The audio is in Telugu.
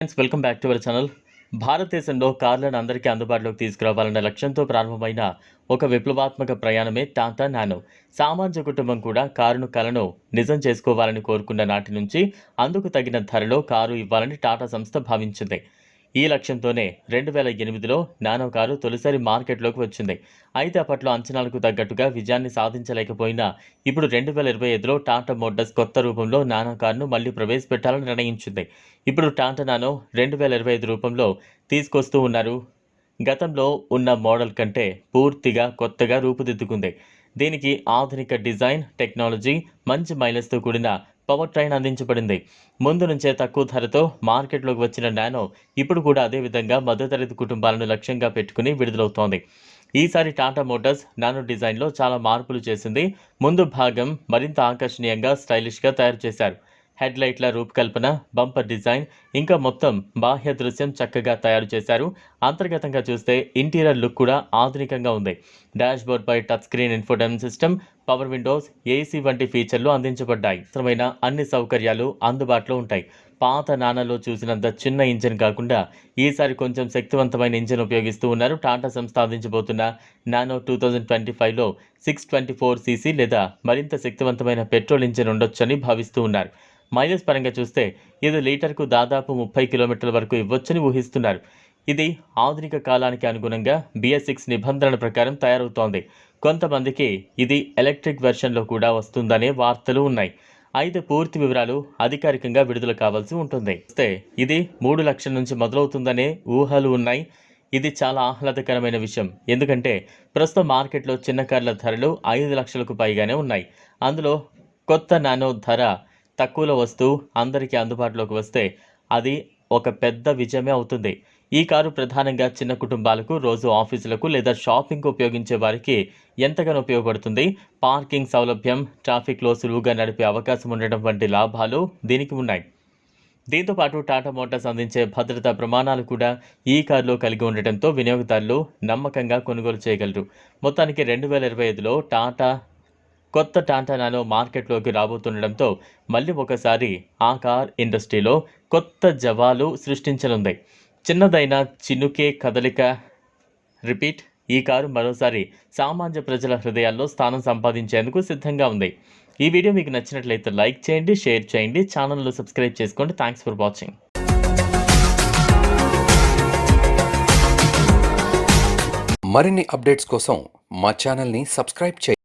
Friends welcome back to our channel భారతదేశంలో కార్లను అందరికీ అందుబాటులోకి తీసుకురావాలన్న లక్ష్యంతో ప్రారంభమైన ఒక విప్లవాత్మక ప్రయాణమే టాటా నానో. సామాన్య కుటుంబం కూడా కారును కలను నిజం చేసుకోవాలని కోరుకున్న నాటి నుంచి అందుకు తగిన ధరలో కారు ఇవ్వాలని టాటా సంస్థ భావించింది. ఈ లక్ష్యంతోనే రెండు వేల ఎనిమిదిలో నానో కారు తొలిసారి మార్కెట్లోకి వచ్చింది. అయితే అప్పట్లో అంచనాలకు తగ్గట్టుగా విజయాన్ని సాధించలేకపోయినా ఇప్పుడు రెండు వేల ఇరవై ఐదులో టాటా మోటార్స్ కొత్త రూపంలో నానో కారును మళ్ళీ ప్రవేశపెట్టాలని నిర్ణయించింది. ఇప్పుడు టాటా నానో రెండు వేల ఇరవై ఐదు రూపంలో తీసుకొస్తూ ఉన్నారు. గతంలో ఉన్న మోడల్ కంటే పూర్తిగా కొత్తగా రూపుదిద్దుకుంది. దీనికి ఆధునిక డిజైన్ టెక్నాలజీ మంచి మైలేజ్తో కూడిన పవర్ ట్రైన్ అందించబడింది. ముందు నుంచే తక్కువ ధరతో మార్కెట్లోకి వచ్చిన నానో ఇప్పుడు కూడా అదే విధంగా మధ్యతరగతి కుటుంబాలను లక్ష్యంగా పెట్టుకుని విడుదలవుతోంది. ఈసారి టాటా మోటార్స్ నానో డిజైన్లో చాలా మార్పులు చేసింది. ముందు భాగం మరింత ఆకర్షణీయంగా స్టైలిష్గా తయారు చేశారు. హెడ్లైట్ల రూపకల్పన బంపర్ డిజైన్ ఇంకా మొత్తం బాహ్య దృశ్యం చక్కగా తయారు చేశారు. అంతర్గతంగా చూస్తే ఇంటీరియర్ లుక్ కూడా ఆధునికంగా ఉంది. Dashboard touch screen infotainment system power windows AC వంటి ఫీచర్లు అందించబడ్డాయి. అవసరమైన అన్ని సౌకర్యాలు అందుబాటులో ఉంటాయి. పాత నాణలో చూసినంత చిన్న ఇంజిన్ కాకుండా ఈసారి కొంచెం శక్తివంతమైన ఇంజిన్ ఉపయోగిస్తూ ఉన్నారు. టాటా సంస్థ అందించబోతున్న నానో టూ థౌజండ్ ట్వంటీ ఫైవ్లో సిక్స్ ట్వంటీ ఫోర్ సీసీ లేదా మరింత శక్తివంతమైన పెట్రోల్ ఇంజిన్ ఉండొచ్చని భావిస్తూ ఉన్నారు. మైలేజ్ పరంగా చూస్తే ఇది లీటర్కు దాదాపు ముప్పై కిలోమీటర్ల వరకు ఇవ్వొచ్చని ఊహిస్తున్నారు. ఇది ఆధునిక కాలానికి అనుగుణంగా బిఎస్ సిక్స్ నిబంధనల ప్రకారం తయారవుతోంది. కొంతమందికి ఇది ఎలక్ట్రిక్ వెర్షన్లో కూడా వస్తుందనే వార్తలు ఉన్నాయి. అయితే పూర్తి వివరాలు అధికారికంగా విడుదల కావాల్సి ఉంటుంది. వస్తే ఇది మూడు లక్షల నుంచి మొదలవుతుందనే ఊహలు ఉన్నాయి. ఇది చాలా ఆహ్లాదకరమైన విషయం. ఎందుకంటే ప్రస్తుతం మార్కెట్లో చిన్న కార్ల ధరలు ఐదు లక్షలకు పైగానే ఉన్నాయి. అందులో కొత్త నానో ధర తక్కువలో వస్తూ అందరికీ అందుబాటులోకి వస్తే అది ఒక పెద్ద విజయమే అవుతుంది. ఈ కారు ప్రధానంగా చిన్న కుటుంబాలకు రోజు ఆఫీసులకు లేదా షాపింగ్కు ఉపయోగించే వారికి ఎంతగానో ఉపయోగపడుతుంది. పార్కింగ్ సౌలభ్యం ట్రాఫిక్లో సులువుగా నడిపే అవకాశం ఉండడం వంటి లాభాలు దీనికి ఉన్నాయి. దీంతోపాటు టాటా మోటార్స్ అందించే భద్రతా ప్రమాణాలు కూడా ఈ కారులో కలిగి ఉండటంతో వినియోగదారులు నమ్మకంగా కొనుగోలు చేయగలరు. మొత్తానికి రెండు వేల ఇరవై ఐదులో టాటా కొత్త టాటా నానో మార్కెట్లోకి రాబోతుండడంతో మళ్ళీ ఒకసారి ఆ కార్ ఇండస్ట్రీలో కొత్త జవాలు సృష్టించనుంది. చిన్నదైన చినుకే కదలిక. రిపీట్ ఈ కారు మరోసారి సామాన్య ప్రజల హృదయాల్లో స్థానం సంపాదించేందుకు సిద్ధంగా ఉంది. ఈ వీడియో మీకు నచ్చినట్లయితే లైక్ చేయండి షేర్ చేయండి ఛానల్లో సబ్స్క్రైబ్ చేసుకోండి. Thanks for watching. మరిన్ని అప్డేట్స్ కోసం మా ఛానల్ని సబ్స్క్రైబ్ చేయండి.